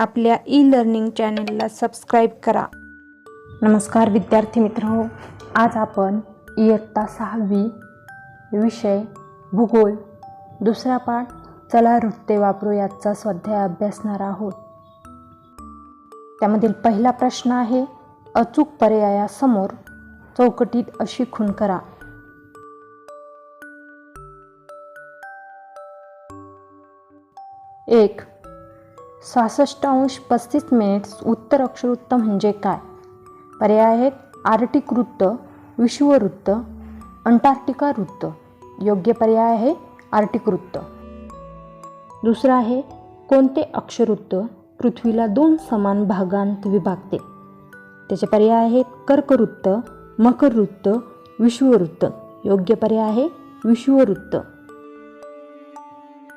आपल्या e learning चॅनेलला subscribe करा. नमस्कार विद्यार्थी मित्र आज आपण इयत्ता सहावी विषय भूगोल दुसरा पाठ चला नृत्य वापरू याचा स्वाध्याय अभ्यासणार आहोत. त्यामधील पहिला प्रश्न आहे अचूक पर्यायासमोर चौकटीत अशी खून करा. एक सहासष्ट अंश पस्तीस मिनिट्स उत्तर अक्षरवृत्त म्हणजे काय? पर्याय आहेत आर्टिक वृत्त विश्ववृत्त अंटार्क्टिका वृत्त. योग्य पर्याय आहे आर्टिक वृत्त. दुसरं आहे कोणते अक्षरवृत्त पृथ्वीला दोन समान भागांत विभागते? त्याचे पर्याय आहेत कर्कवृत्त मकरवृत्त विश्ववृत्त योग्य पर्याय आहे विश्ववृत्त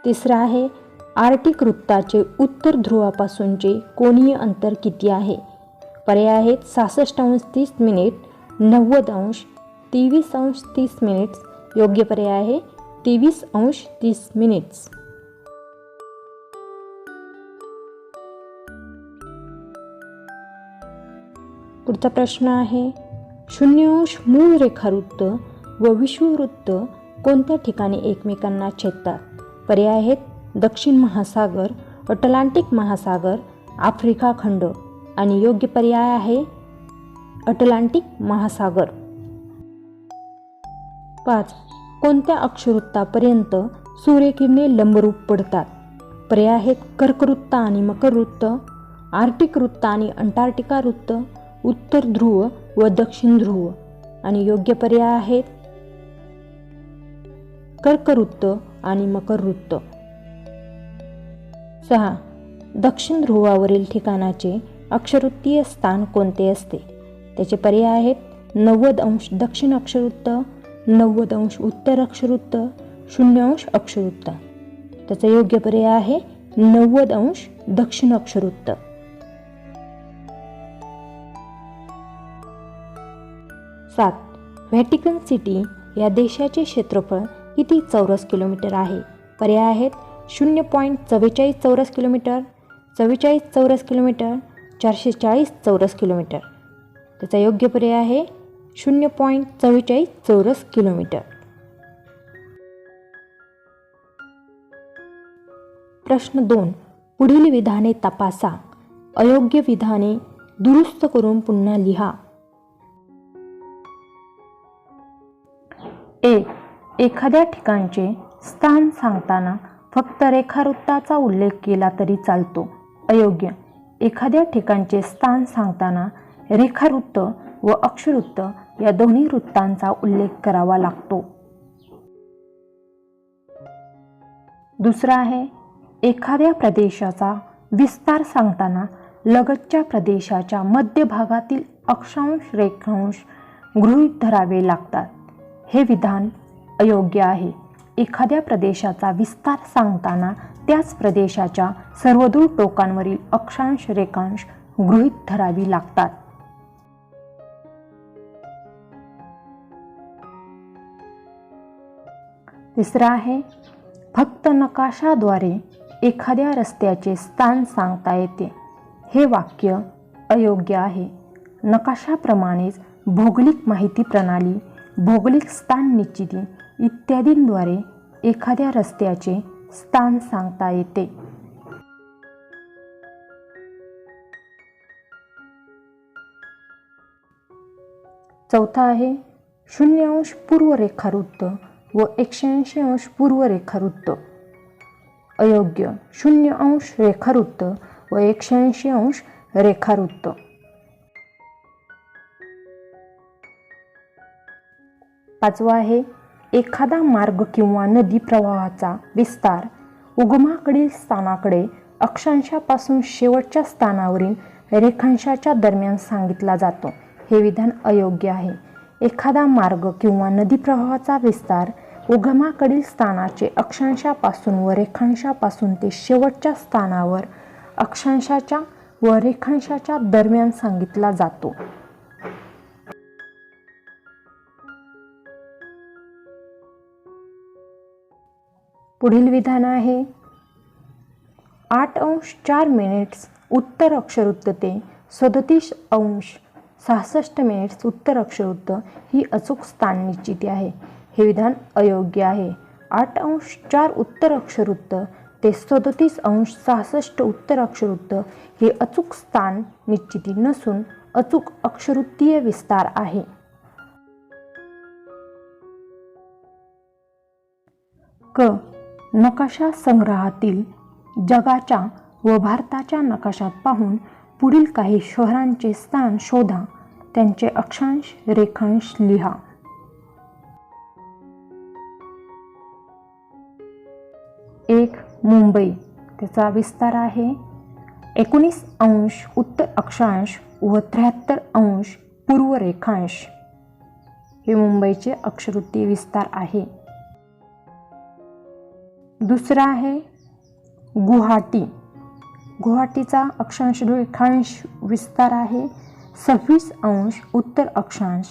तिसरं आहे आर्टिक वृत्ताचे उत्तर ध्रुवापासूनचे कोणीय अंतर किती आहे? पर्याय आहेत सहासष्ट अंश तीस मिनिट नव्वद अंश तेवीस अंश तीस मिनिट्स. योग्य पर्याय आहे तेवीस अंश तीस मिनिट्स. पुढचा प्रश्न आहे शून्य अंश मूळ रेखावृत्त व विश्ववृत्त कोणत्या ठिकाणी एकमेकांना छेदतात? पर्याय आहेत दक्षिण महासागर अटलांटिक महासागर आफ्रिका खंड आणि योग्य पर्याय आहे अटलांटिक महासागर. पाच. कोणत्या अक्षरवृत्तापर्यंत सूर्यकिरणे लंबरूप पडतात? पर्याय आहेत कर्कवृत्त आणि मकरवृत्त आर्टिक वृत्त आणि अंटार्क्टिका वृत्त उत्तर ध्रुव व दक्षिण ध्रुव आणि योग्य पर्याय आहेत कर्कवृत्त आणि मकरवृत्त. सहा. दक्षिण ध्रुवावरील ठिकाणाचे अक्षरवृत्तीय स्थान कोणते असते? त्याचे पर्याय आहेत नव्वद अंश दक्षिण अक्षरवृत्त नव्वद अंश उत्तर अक्षरवृत्त शून्य अंश अक्षरवृत्त त्याचा योग्य पर्याय आहे नव्वद अंश दक्षिण अक्षरवृत्त सात. व्हॅटिकन सिटी या देशाचे क्षेत्रफळ किती चौरस किलोमीटर आहे? पर्याय आहेत शून्य पॉईंट चव्वेचाळीस चौरस किलोमीटर चव्वेचाळीस चौरस किलोमीटर चारशे चाळीस चौरस किलोमीटर. त्याचा योग्य पर्याय आहे शून्य पॉईंट चव्वेचाळीस चौरस किलोमीटर. प्रश्न दोन. पुढील विधाने तपासा. अयोग्य विधाने दुरुस्त करून पुन्हा लिहा. एक एखाद्या ठिकाणचे स्थान सांगताना फक्त रेखावृत्ताचा उल्लेख केला तरी चालतो. अयोग्य. एखाद्या ठिकाणचे स्थान सांगताना रेखावृत्त व अक्षवृत्त या दोन्ही वृत्तांचा उल्लेख करावा लागतो. दुसरा आहे एखाद्या प्रदेशाचा विस्तार सांगताना लगतच्या प्रदेशाच्या मध्यभागातील अक्षांश रेखांश गृहीत धरावे लागतात. हे विधान अयोग्य आहे. एखाद्या प्रदेशाचा विस्तार सांगताना त्याच प्रदेशाच्या सर्वदूर टोकांवरील अक्षांश रेखांश गृहीत धरावी लागतात. तिसरा आहे फक्त नकाशाद्वारे एखाद्या रस्त्याचे स्थान सांगता येते. हे वाक्य अयोग्य आहे. नकाशाप्रमाणेच भौगोलिक माहिती प्रणाली भौगोलिक स्थान निश्चिती इत्यादींद्वारे एखाद्या रस्त्याचे स्थान सांगता येते. चौथा आहे शून्य अंश पूर्व रेखावृत्त व एकशे ऐंशी अंश पूर्व रेखावृत्त अयोग्य शून्य अंश रेखावृत्त व एकशे ऐंशी अंश रेखावृत्त. पाचवा आहे एखादा मार्ग किंवा नदी प्रवाहाचा विस्तार उगमाकडील स्थानाकडे अक्षांशापासून शेवटच्या स्थानावरील रेखांशाच्या दरम्यान सांगितला जातो. हे विधान अयोग्य आहे. एखादा मार्ग किंवा नदी प्रवाहाचा विस्तार उगमाकडील स्थानाचे अक्षांशापासून व रेखांशापासून ते शेवटच्या स्थानावर अक्षांशाच्या व रेखांशाच्या दरम्यान सांगितला जातो. पुढील विधान आहे. आठ अंश चार मिनिट्स उत्तर अक्षरवृत्त ते सदतीस अंश सहासष्ट मिनिट्स उत्तर अक्षरवृत्त ही अचूक स्थान निश्चिती आहे. हे विधान अयोग्य आहे. आठ अंश चार उत्तर अक्षरवृत्त ते सदतीस अंश सहासष्ट उत्तर अक्षरवृत्त हे अचूक स्थान निश्चिती नसून अचूक अक्षरवृत्तीय विस्तार आहे. क नकाशा संग्रहातील जगाच्या व भारताच्या नकाशात पाहून पुढील काही शहरांचे स्थान शोधा. त्यांचे अक्षांश रेखांश लिहा. एक मुंबई. त्याचा विस्तार आहे. एकोणीस अंश उत्तर अक्षांश व त्र्याहत्तर अंश पूर्व रेखांश. हे मुंबईचे अक्षरवृत्तीय विस्तार आहे. दुसरा आहे गुवाहाटी. गुवाहाटीचा अक्षांश रेखांश विस्तार आहे. सव्वीस अंश उत्तर अक्षांश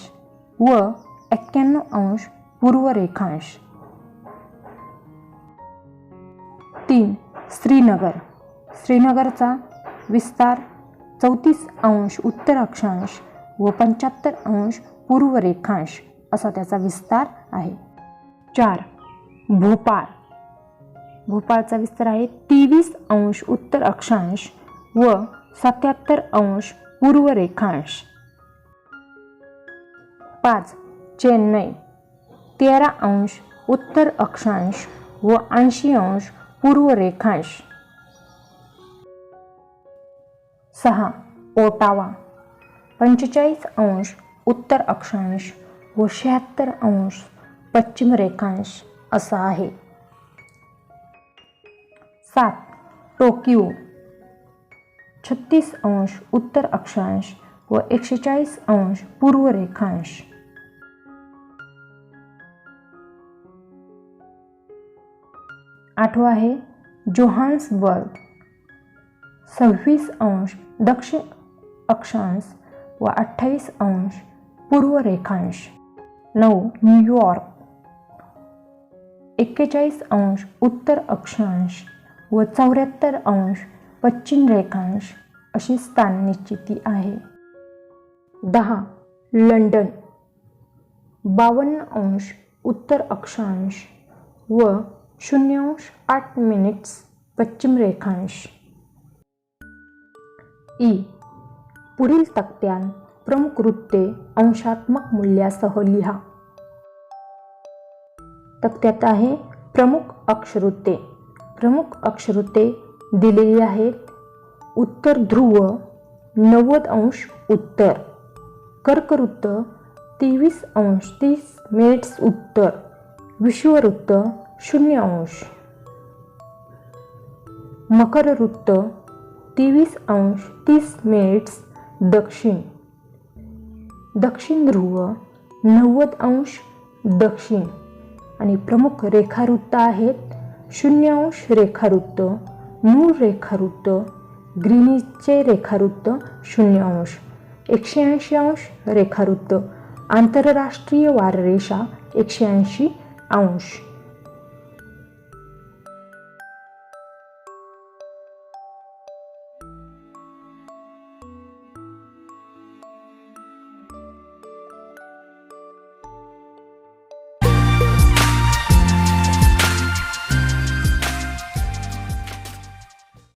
व एक्क्याण्णव अंश पूर्व रेखांश. तीन श्रीनगर. श्रीनगरचा विस्तार चौतीस अंश उत्तर अक्षांश व पंच्याहत्तर अंश पूर्व रेखांश असा त्याचा विस्तार आहे. चार भोपाळ. भोपाळचा विस्तार आहे. तेवीस अंश उत्तर अक्षांश व सत्याहत्तर अंश पूर्व रेखांश. पाच चेन्नई. तेरा अंश उत्तर अक्षांश व ऐंशी अंश पूर्व रेखांश. सहा ओटावा. पंचेचाळीस अंश उत्तर अक्षांश व शहात्तर अंश पश्चिम रेखांश असा आहे. सात, टोकियो। छत्तीस अंश उत्तर अक्षांश व एकशे चाळीस अंश पूर्व रेखांश। आठवा आहे, जोहान्सबर्ग। सव्वीस अंश दक्षिण अक्षांश व अठ्ठावीस अंश पूर्व रेखांश। नऊ, न्यूयॉर्क। एक्केचाळीस अंश उत्तर अक्षांश व चौऱ्याहत्तर अंश पश्चिम रेखांश अशी स्थान निश्चिती आहे. दहा लंडन. बावन्न अंश उत्तर अक्षांश व शून्य अंश आठ मिनिट्स पश्चिम रेखांश. ई पुढील तक्त्यात प्रमुख वृत्ते अंशात्मक मूल्यासह लिहा. तक्त्यात आहे प्रमुख अक्षवृत्ते. प्रमुख अक्षवृत्ते दिलेली आहेत उत्तर ध्रुव नव्वद अंश उत्तर. कर्कवृत्त तेवीस अंश तीस मिनिट्स उत्तर. विश्ववृत्त शून्य अंश. मकर वृत्त तेवीस अंश तीस मिनिट्स दक्षिण. दक्षिण ध्रुव नव्वद अंश दक्षिण. आणि प्रमुख रेखावृत्त आहेत. शून्य अंश रेखावृत्त मूळ रेखावृत्त ग्रीनिजचे रेखावृत्त शून्य अंश एकशे ऐंशी अंश रेखावृत्त आंतरराष्ट्रीय वाररेषा एकशे ऐंशी अंश.